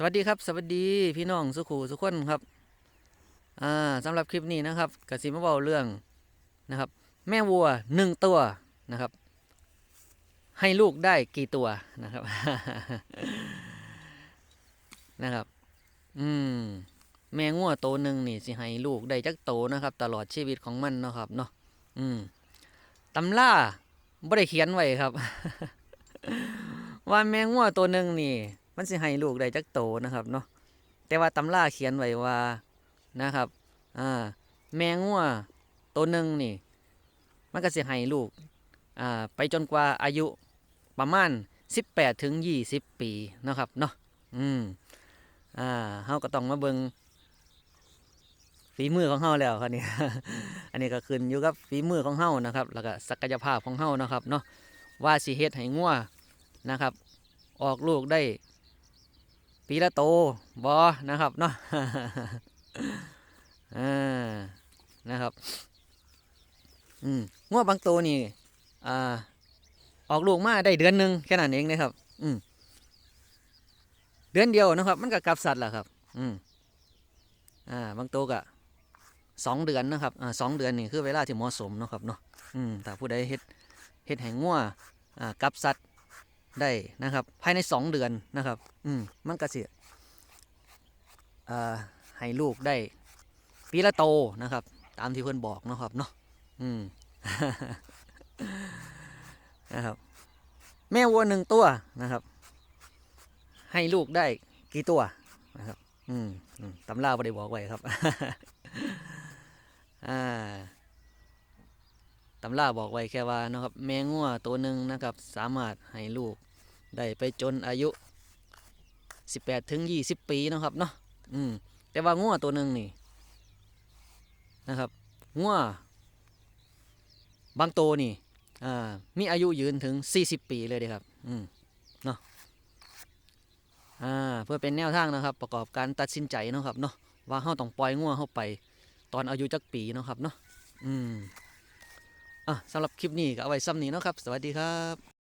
สวัสดีครับ สวัสดีพี่น้องสุขูสุขคนครับอ่าสำหรับคลิปนี้นะครับกสิมาเบาเรื่องนะครับ แม่วัวหนึ่งตัวนะครับ ให้ลูกได้กี่ตัวนะครับนะครับ อืมแม่งัวโตวหนึ่งนี่สิให้ลูกได้จักโตนะครับ ตลอดชีวิตของมันนะครับเนาะอืมตำล่าบ่ได้เขียนไว้ครับ ว่าแมงงัวตัวหนึ่งนี่ มันสิให้ลูกได้จักโตนะครับเนาะแต่ว่าตำราเขียนไว้ว่านะครับอ่าแมงงัวตัวหนึ่งนี่ มันก็สิให้ลูกอ่าไปจนกว่าอายุประมาณ 18ถึง20 ปีนะครับเนาะอืมอ่าเฮาก็ต้องมาเบิงฝีมือของเฮาแล้วครับนี่อันนี้ก็ขึ้นอยู่กับฝีมือของเฮานะครับ แล้วก็ศักยภาพของเฮานะครับเนาะว่าสิเฮ็ดให้งัวนะครับ ออกลูกได้ ปีละโตบอนะครับเนาะอ่านะครับ อืมงวบางตัวนี่อ่าออกลูกมาได้เดือนหนึ่งแค่นั้นเองนะครับ อืมเดือนเดียวนะครับ มันก็กลับสัตว์แหละครับ อืมอ่าบางตัวก็สองเดือนนะครับอ่าสองเดือนนี่คือเวลาที่เหมาะสมนะครับเนาะอืมแต่ผู้ใดเฮ็ดเฮ็ดแห่งงัวอ่ากลับสัตว์ ได้นะครับ ภายในสองเดือนนะครับ อืมมันก็สิอ่าให้ลูกได้ปีละโตนะครับ ตามที่เพื่อนบอกนะครับเนาะอืมนะครับ แม่วัวหนึ่งตัวนะครับ ให้ลูกได้กี่ตัวนะครับ อืมอมตำราไม่ได้บอกไว้ครับอ่าตำราบอกไว้แค่ว่านะครับ แมงงัวตัวหนึ่งนะครับ สามารถให้ลูก ได้ไปจนอายุ 18ถึง20 ปีนะครับเนาะอืมแต่ว่างัวตัวหนึ่งนี่นะครับงัวบางตัวนี่อ่ามีอายุยืนถึง 40 ปีเลยเด้ครับอืมเนาะอ่าเพื่อเป็นแนวทางนะครับ ประกอบการตัดสินใจนะครับเนาะว่าเราต้องปล่อยงัวเข้าไป ตอนอายุจักปีนะครับเนาะอืมอะสำหรับคลิปนี้ก็เอาไว้ซ้ำนี้นะครับ สวัสดีครับ